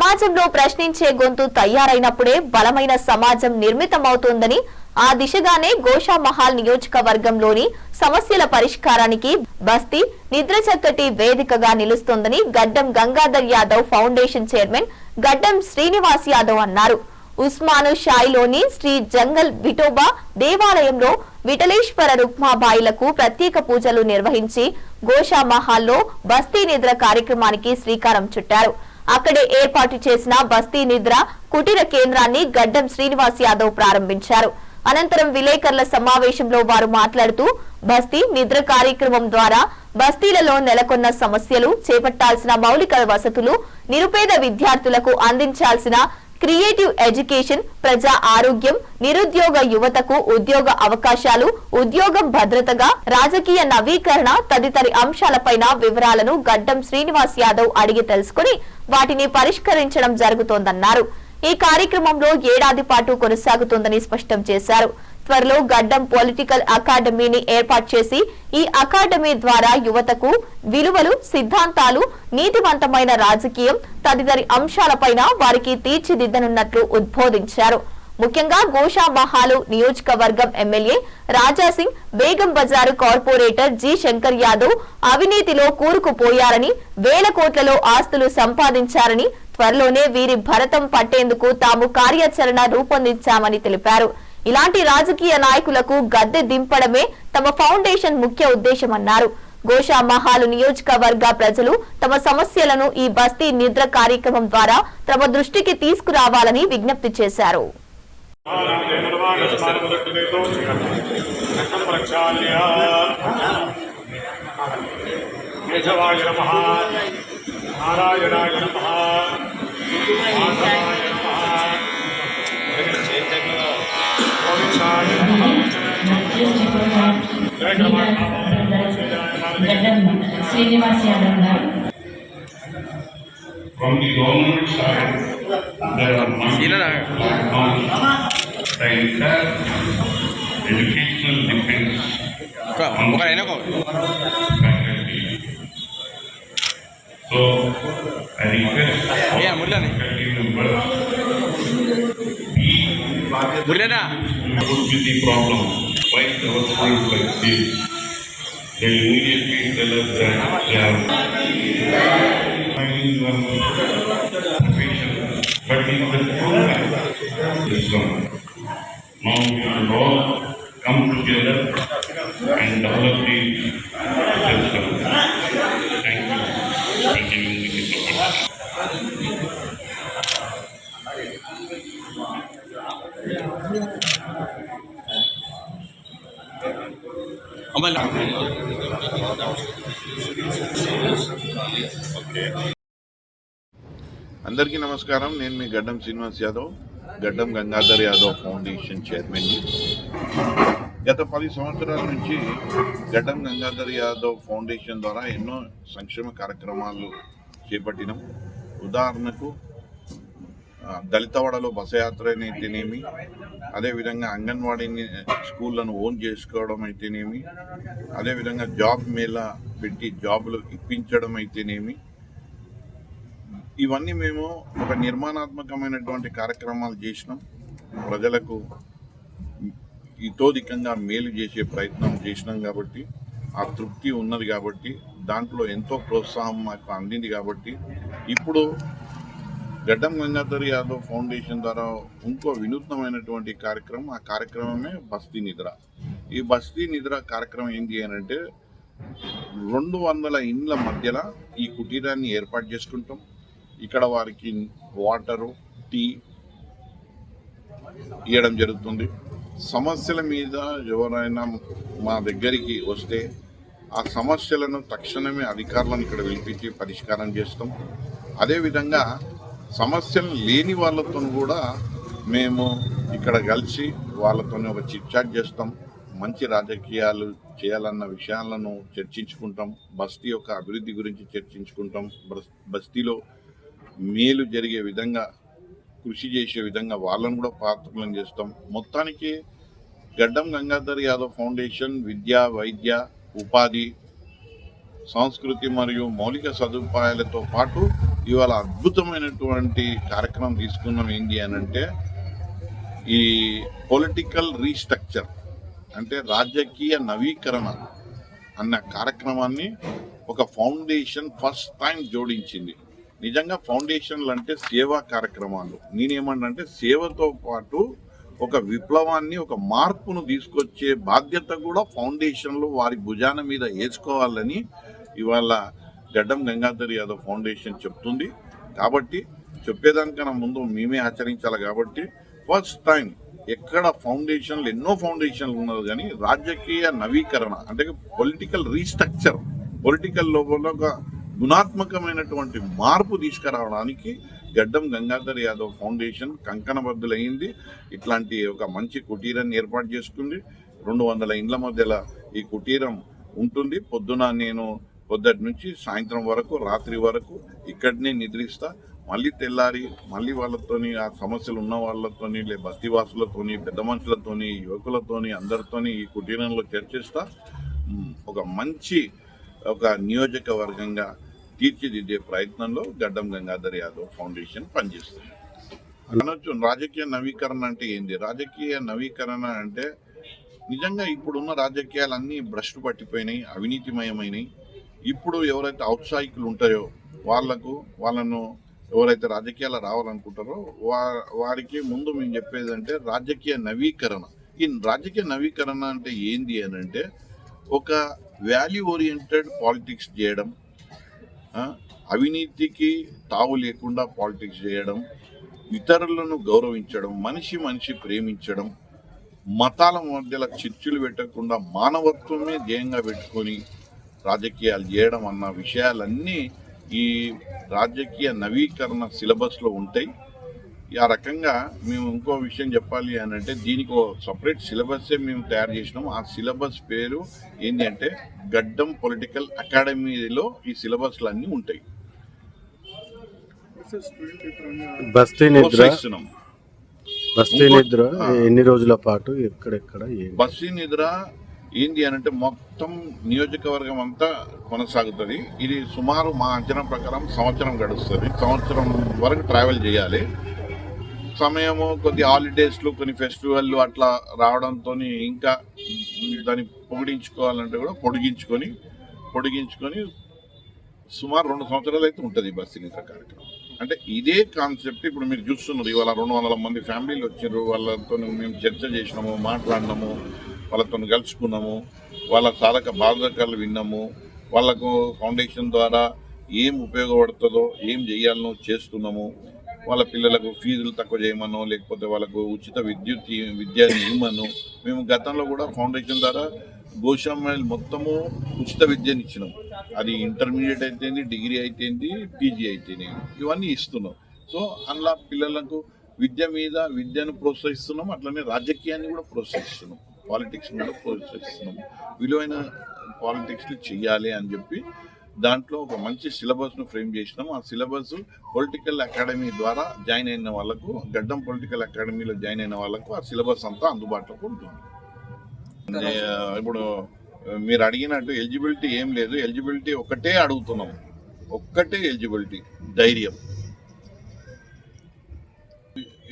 సమాజంలో ప్రశ్నించే గొంతు తయారైనప్పుడే బలమైన సమాజం నిర్మితమవుతోందని ఆ దిశగానే గోషా మహల్ నియోజకవర్గంలోని సమస్యల పరిష్కారానికి బస్తీ నిద్ర చక్కటి వేదికగా నిలుస్తోందని గడ్డం గంగాధర్ యాదవ్ ఫౌండేషన్ చైర్మన్ గడ్డం శ్రీనివాస్ యాదవ్ అన్నారు. ఉస్మాను షాయిలోని శ్రీ జంగల్ విటోబా దేవాలయంలో విఠలేశ్వర రుక్మాబాయిలకు ప్రత్యేక పూజలు నిర్వహించి గోషా మహాల్లో బస్తీ నిద్ర కార్యక్రమానికి శ్రీకారం చుట్టారు. అక్కడే ఏర్పాటు చేసిన బస్తీ నిద్ర కుటీర కేంద్రాన్ని గడ్డం శ్రీనివాస్ యాదవ్ ప్రారంభించారు. అనంతరం విలేకరుల సమావేశంలో వారు మాట్లాడుతూ బస్తీ నిద్ర కార్యక్రమం ద్వారా బస్తీలలో నెలకొన్న సమస్యలు చేపట్టాల్సిన మౌలిక వసతులు నిరుపేద విద్యార్థులకు అందించాల్సిన క్రియేటివ్ ఎడ్యుకేషన్ ప్రజా ఆరోగ్యం నిరుద్యోగ యువతకు ఉద్యోగ అవకాశాలు ఉద్యోగం భద్రతగా రాజకీయ నవీకరణ తదితరి అంశాలపైన వివరాలను గడ్డం శ్రీనివాస్ యాదవ్ అడిగి తెలుసుకుని వాటిని పరిష్కరించడం జరుగుతోందన్నారు. ఈ కార్యక్రమంలో ఏడాది పాటు కొనసాగుతుందని స్పష్టం చేశారు. త్వరలో గడ్డం పొలిటికల్ అకాడమీని ఏర్పాటు చేసి ఈ అకాడమీ ద్వారా యువతకు విలువలు సిద్ధాంతాలు నీతివంతమైన రాజకీయం తదితరి అంశాలపైన వారికి తీర్చిదిద్దనున్నట్లు ఉద్బోధించారు. ముఖ్యంగా గోషామహాలు నియోజకవర్గం ఎమ్మెల్యే రాజాసింగ్ బేగం బజారు కార్పొరేటర్ జి శంకర్ యాదవ్ అవినీతిలో కూరుకుపోయారని వేల కోట్లలో ఆస్తులు సంపాదించారని త్వరలోనే వీరి భరతం పట్టేందుకు తాము కార్యాచరణ రూపొందించామని తెలిపారు. ఇలాంటి రాజకీయ నాయకులకు గద్దె దింపడమే తమ ఫౌండేషన్ ముఖ్య ఉద్దేశమన్నారు. గోషా మహాలు నియోజకవర్గ ప్రజలు తమ సమస్యలను ఈ బస్తీ నిద్ర కార్యక్రమం ద్వారా తమ దృష్టికి తీసుకురావాలని విజ్ఞప్తి చేశారు. కేశవాయ నమ నారాయణాయ నమ. శ్రీనివాస్ యాదవ్ గారు From the government side, there are multiple platforms. The entire educational depends on ఒకరైనా ఒక faculty. So, Yeah, Murlan. Murlana. Work with the problem. Why our schools like? They immediately tell us that they are finding but in the full system. Now all come together and అందరికీ నమస్కారం. నేను మీ గడ్డం శ్రీనివాస్ యాదవ్ గడ్డం Gangadhar Yadav foundation చైర్మన్ని గత పది సంవత్సరాల నుంచి గడ్డం గంగాధర్ యాదవ్ ఫౌండేషన్ ద్వారా ఎన్నో సంక్షేమ కార్యక్రమాలు చేపట్టినాం. ఉదాహరణకు దళితవాడలో బస యాత్ర అయితేనేమి అదేవిధంగా అంగన్వాడీని స్కూళ్ళను ఓన్ చేసుకోవడం అయితేనేమి అదేవిధంగా జాబ్ మేళా పెట్టి జాబులు ఇప్పించడం అయితేనేమి ఇవన్నీ మేము ఒక నిర్మాణాత్మకమైనటువంటి కార్యక్రమాలు చేసినాం. ప్రజలకు ఇతోధికంగా మేలు చేసే ప్రయత్నం చేసినాం కాబట్టి ఆ తృప్తి ఉన్నది కాబట్టి దాంట్లో ఎంతో ప్రోత్సాహం మాకు అందింది కాబట్టి ఇప్పుడు గడ్డం గంగాధర్ యాదవ్ ఫౌండేషన్ ద్వారా ఇంకో వినూత్నమైనటువంటి కార్యక్రమం ఆ కార్యక్రమమే బస్తీ నిద్ర. ఈ బస్తీ నిద్ర కార్యక్రమం ఏంటి అని అంటే రెండు వందల ఇండ్ల మధ్యలో ఈ కుటీరాన్ని ఏర్పాటు చేసుకుంటాం. ఇక్కడ వారికి వాటరు టీ ఇవ్వడం జరుగుతుంది. సమస్యల మీద ఎవరైనా మా దగ్గరికి వస్తే ఆ సమస్యలను తక్షణమే అధికారులను ఇక్కడ పిలిపించి పరిష్కారం చేస్తాం. అదేవిధంగా సమస్యలు లేని వాళ్ళతో కూడా మేము ఇక్కడ కలిసి వాళ్ళతో ఒక చిట్ చాట్ చేస్తాం. మంచి రాజకీయాలు చేయాలన్న విషయాలను చర్చించుకుంటాం. బస్తీ యొక్క అభివృద్ధి గురించి చర్చించుకుంటాం. బస్- బస్తీలో మేలు జరిగే విధంగా కృషి చేసే విధంగా వాళ్ళను కూడా పాత్రలను చేస్తాం. మొత్తానికి గడ్డం గంగాధర్ యాదవ్ ఫౌండేషన్ విద్య వైద్య ఉపాధి సంస్కృతి మరియు మౌలిక సదుపాయాలతో పాటు ఇవాళ అద్భుతమైనటువంటి కార్యక్రమం తీసుకున్నాం ఏంటి అని అంటే ఈ పొలిటికల్ రీస్ట్రక్చర్ అంటే రాజకీయ నవీకరణ అన్న కార్యక్రమాన్ని ఒక ఫౌండేషన్ ఫస్ట్ టైం జోడించింది. నిజంగా ఫౌండేషన్లు అంటే సేవా కార్యక్రమాలు. నేనేమన్నంటే సేవతో పాటు ఒక విప్లవాన్ని ఒక మార్పును తీసుకొచ్చే బాధ్యత కూడా ఫౌండేషన్లు వారి భుజాన మీద వేసుకోవాలని ఇవాళ గడ్డం గంగాధర్ యాదవ్ ఫౌండేషన్ చెప్తుంది. కాబట్టి చెప్పేదానికన్నా ముందు మేమే ఆచరించాలి కాబట్టి ఫస్ట్ టైం ఎక్కడ ఫౌండేషన్లు ఎన్నో ఫౌండేషన్లు ఉన్నది కానీ రాజకీయ నవీకరణ అంటే పొలిటికల్ రీస్ట్రక్చర్ పొలిటికల్ లోపల ఒక గుణాత్మకమైనటువంటి మార్పు తీసుకురావడానికి గడ్డం గంగాధర్ యాదవ్ ఫౌండేషన్ కంకణబద్దులైంది ఇట్లాంటి ఒక మంచి కుటీరాన్ని ఏర్పాటు చేసుకుంది. రెండు వందల ఇండ్ల మధ్యలో ఈ కుటీరం ఉంటుంది. పొద్దున నేను పొద్దుటి నుంచి సాయంత్రం వరకు రాత్రి వరకు ఇక్కడనే నిద్రిస్తా. మళ్ళీ తెల్లారి మళ్ళీ వాళ్ళతోని ఆ సమస్యలు ఉన్న వాళ్ళతోని లే బస్తీవాసులతోని పెద్ద మనుషులతోని యువకులతోని అందరితోని ఈ కుటీరంలో చర్చిస్తా. ఒక మంచి ఒక నియోజకవర్గంగా తీర్చిదిద్దే ప్రయత్నంలో గడ్డం గంగాధర్ యాదవ్ ఫౌండేషన్ పనిచేస్తుంది. అనొచ్చు రాజకీయ నవీకరణ అంటే ఏంది? రాజకీయ నవీకరణ అంటే నిజంగా ఇప్పుడున్న రాజకీయాలన్నీ భ్రష్టు పట్టిపోయినాయి అవినీతిమయమైనవి ఇప్పుడు ఎవరైతే ఔత్సాహికులు ఉంటారో వాళ్ళకు వాళ్ళను ఎవరైతే రాజకీయాలు రావాలనుకుంటారో వా వారికి ముందు మేము చెప్పేది అంటే రాజకీయ నవీకరణ. ఈ రాజకీయ నవీకరణ అంటే ఏంది అని అంటే ఒక వాల్యూ ఓరియంటెడ్ పాలిటిక్స్ చేయడం అవినీతికి తావు లేకుండా పాలిటిక్స్ చేయడం ఇతరులను గౌరవించడం మనిషి మనిషి ప్రేమించడం మతాల మధ్యలో చిచ్చులు పెట్టకుండా మానవత్వమే ధ్యేయంగా పెట్టుకొని రాజకీయాలు చేయడం అన్న విషయాలన్నీ ఈ రాజకీయ నవీకరణ సిలబస్లో ఉంటాయి. ఆ రకంగా మేము ఇంకో విషయం చెప్పాలి అని అంటే దీనికి ఒక సపరేట్ సిలబస్సే మేము తయారు చేసినాం ఆ సిలబస్ పేరు ఏంటి అంటే గడ్డం పొలిటికల్ అకాడమీలో ఈ సిలబస్లు అన్నీ ఉంటాయి. బస్తీ నిద్ర. ప్రోత్సహిస్తున్నాం బస్తీ నిద్ర ఎన్ని రోజుల పాటు ఎక్కడెక్కడ ఏంటి? బస్సు నిద్ర ఏంది అని అంటే మొత్తం నియోజకవర్గం అంతా కొనసాగుతుంది. ఇది సుమారు మా అంచనా ప్రకారం సంవత్సరం గడుస్తుంది. సంవత్సరం వరకు ట్రావెల్ చేయాలి. సమయము కొద్ది హాలిడేస్లు కొన్ని ఫెస్టివల్లు అట్లా రావడంతో ఇంకా దాన్ని పొగిడించుకోవాలంటే కూడా పొడిగించుకొని పొడిగించుకొని సుమారు రెండు సంవత్సరాలు అయితే ఉంటుంది బస్సు నిద్ర కార్యక్రమం. అంటే ఇదే కాన్సెప్ట్ ఇప్పుడు మీరు చూస్తున్నారు. ఇవాళ రెండు వందల మంది ఫ్యామిలీలు వచ్చారు వాళ్ళతో మేము చర్చ చేసినాము మాట్లాడినాము వాళ్ళతో కలుసుకున్నాము వాళ్ళ సాధక బాధకాలు విన్నాము వాళ్ళకు ఫౌండేషన్ ద్వారా ఏం ఉపయోగపడుతుందో ఏం చేయాలనో చేస్తున్నాము. వాళ్ళ పిల్లలకు ఫీజులు తక్కువ చేయమనో లేకపోతే వాళ్ళకు ఉచిత విద్యుత్ ఇ- విద్య ఇవ్వమను మేము గతంలో కూడా ఫౌండేషన్ ద్వారా గోషామైల్ మొత్తము ఉచిత విద్యను ఇచ్చినాం. అది ఇంటర్మీడియట్ అయితేంది డిగ్రీ అయితేంది పీజీ అయితేనే ఇవన్నీ ఇస్తున్నాం. సో అందులో పిల్లలకు విద్య మీద విద్యను ప్రోత్సహిస్తున్నాం అట్లనే రాజకీయాన్ని కూడా ప్రోత్సహిస్తున్నాం. పాలిటిక్స్ కూడా ప్రోత్సహిస్తున్నాం. విలువైన పాలిటిక్స్లు చెయ్యాలి అని చెప్పి దాంట్లో ఒక మంచి సిలబస్ను ఫ్రేమ్ చేసినాం. ఆ సిలబస్ పొలిటికల్ అకాడమీ ద్వారా జాయిన్ అయిన వాళ్ళకు గడ్డం పొలిటికల్ అకాడమీలో జాయిన్ అయిన వాళ్ళకు ఆ సిలబస్ అంతా అందుబాటులోకి ఉంటుంది. ఇప్పుడు మీరు అడిగినట్టు ఎలిజిబిలిటీ ఏం లేదు. ఎలిజిబిలిటీ ఒకటే అడుగుతున్నాం. ఒక్కటే ఎలిజిబిలిటీ ధైర్యం.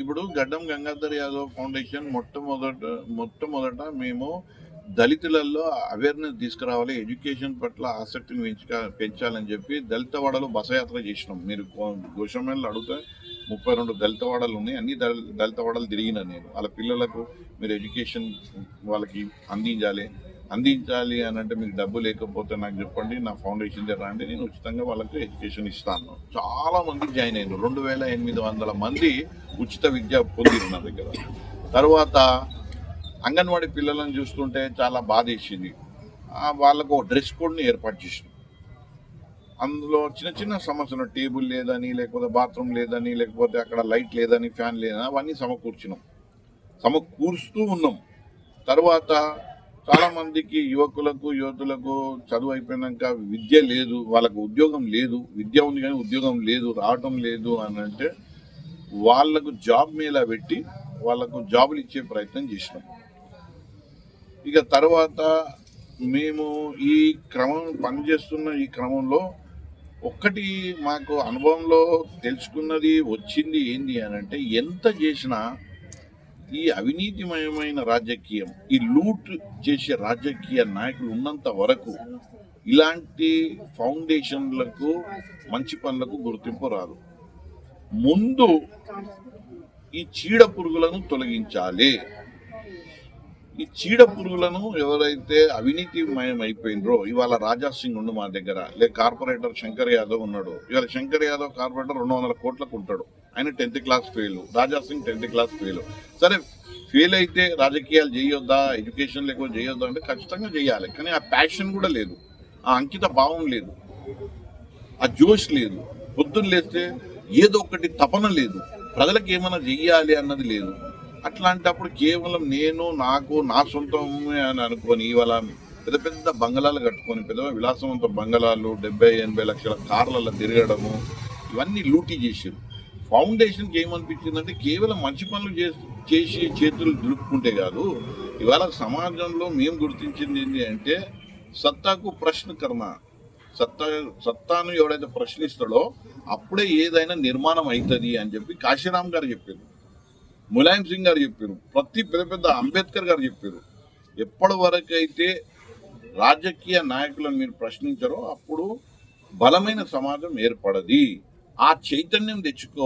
ఇప్పుడు గడ్డం గంగాధర్ యాదవ్ ఫౌండేషన్ మొట్టమొదట మొట్టమొదట మేము దళితులలో అవేర్నెస్ తీసుకురావాలి ఎడ్యుకేషన్ పట్ల ఆసక్తిని పెంచుక పెంచాలని చెప్పి దళితవాడలో బసయాత్ర చేసినాం. మీరు గోషమేళ్ళు అడిగితే ముప్పై రెండు దళితవాడలు ఉన్నాయి. అన్ని దళ తిరిగిన నేను. వాళ్ళ పిల్లలకు మీరు ఎడ్యుకేషన్ వాళ్ళకి అందించాలి. అందించాలి అని అంటే మీకు డబ్బు లేకపోతే నాకు చెప్పండి నా ఫౌండేషన్ దగ్గర రండి. నేను ఉచితంగా వాళ్ళకి ఎడ్యుకేషన్ ఇస్తాను. చాలా మంది జాయిన్ అయినారు. రెండు వేల ఎనిమిది వందల మంది ఉచిత విద్య పొందిరు నా దగ్గర. తర్వాత అంగన్వాడీ పిల్లలను చూస్తుంటే చాలా బాధ వేసింది. వాళ్ళకు ఒక డ్రెస్ కోడ్ని ఏర్పాటు చేసినాం అందులో చిన్న చిన్న సమస్యలు టేబుల్ లేదని లేకపోతే బాత్రూమ్ లేదని లేకపోతే అక్కడ లైట్ లేదని ఫ్యాన్ లేదని అవన్నీ సమకూర్చినాం. సమకూరుస్తూ ఉన్నాం. తర్వాత చాలామందికి యువకులకు యువతులకు చదువు అయిపోయినాక విద్య లేదు వాళ్ళకు ఉద్యోగం లేదు విద్య ఉంది కానీ ఉద్యోగం లేదు రావటం లేదు అని అంటే వాళ్ళకు జాబ్ మేళా పెట్టి వాళ్ళకు జాబులు ఇచ్చే ప్రయత్నం చేసినాం. ఇక తర్వాత మేము ఈ క్రమం పనిచేస్తున్న ఈ క్రమంలో ఒక్కటి మాకు అనుభవంలో తెలుసుకున్నది వచ్చింది ఏంది అని అంటే ఎంత చేసినా ఈ అవినీతిమయమైన రాజకీయం ఈ లూట్ చేసే రాజకీయ నాయకులు ఉన్నంత వరకు ఇలాంటి ఫౌండేషన్లకు మంచి పనులకు గుర్తింపు రాదు. ముందు ఈ చీడ పురుగులను తొలగించాలి. ఈ చీడ పురుగులను ఎవరైతే అవినీతిమయం అయిపోయినరో ఇవాళ రాజా సింగ్ ఉండు మా దగ్గర లేక కార్పొరేటర్ శంకర్ యాదవ్ ఉన్నాడు. ఇవాళ శంకర్ యాదవ్ కార్పొరేటర్ రెండు వందల కోట్లకు ఉంటాడు. ఆయన tenth class fail Raja Singh tenth class fail. సరే ఫెయిల్ అయితే రాజకీయాలు చేయొద్దా ఎడ్యుకేషన్ లేకుండా చేయొద్దా అంటే ఖచ్చితంగా చేయాలి. కానీ ఆ ప్యాషన్ కూడా లేదు. ఆ అంకిత భావం లేదు. ఆ జోష్ లేదు. పొద్దున్న లేస్తే ఏదో ఒకటి తపన లేదు. ప్రజలకు ఏమైనా చెయ్యాలి అన్నది లేదు. అట్లాంటప్పుడు కేవలం నేను నాకు నా సొంతమే అని అనుకొని ఇవాళ పెద్ద పెద్ద బంగళాలు కట్టుకొని పెద్ద విలాసవంత బంగళాలు డెబ్బై ఎనభై లక్షల కార్లలో తిరగడము ఇవన్నీ లూటీ చేసారు ఫౌండేషన్కి ఏమనిపించిందంటే కేవలం మంచి పనులు చేసి చేసి చేతులు దులుపుకుంటే కాదు ఇవాళ సమాజంలో మేము గుర్తించింది ఏంటి అంటే సత్తాకు ప్రశ్నకరణ సత్తా సత్తాను ఎవడైతే ప్రశ్నిస్తాడో అప్పుడే ఏదైనా నిర్మాణం అవుతుంది అని చెప్పి కాశీరామ్ గారు చెప్పారు. ములాయం సింగ్ గారు చెప్పారు ప్రతి పెద్ద పెద్ద అంబేద్కర్ గారు చెప్పారు. ఎప్పటి వరకు అయితే రాజకీయ నాయకులను మీరు ప్రశ్నించారో అప్పుడు బలమైన సమాజం ఏర్పడది. ఆ చైతన్యం తెచ్చుకో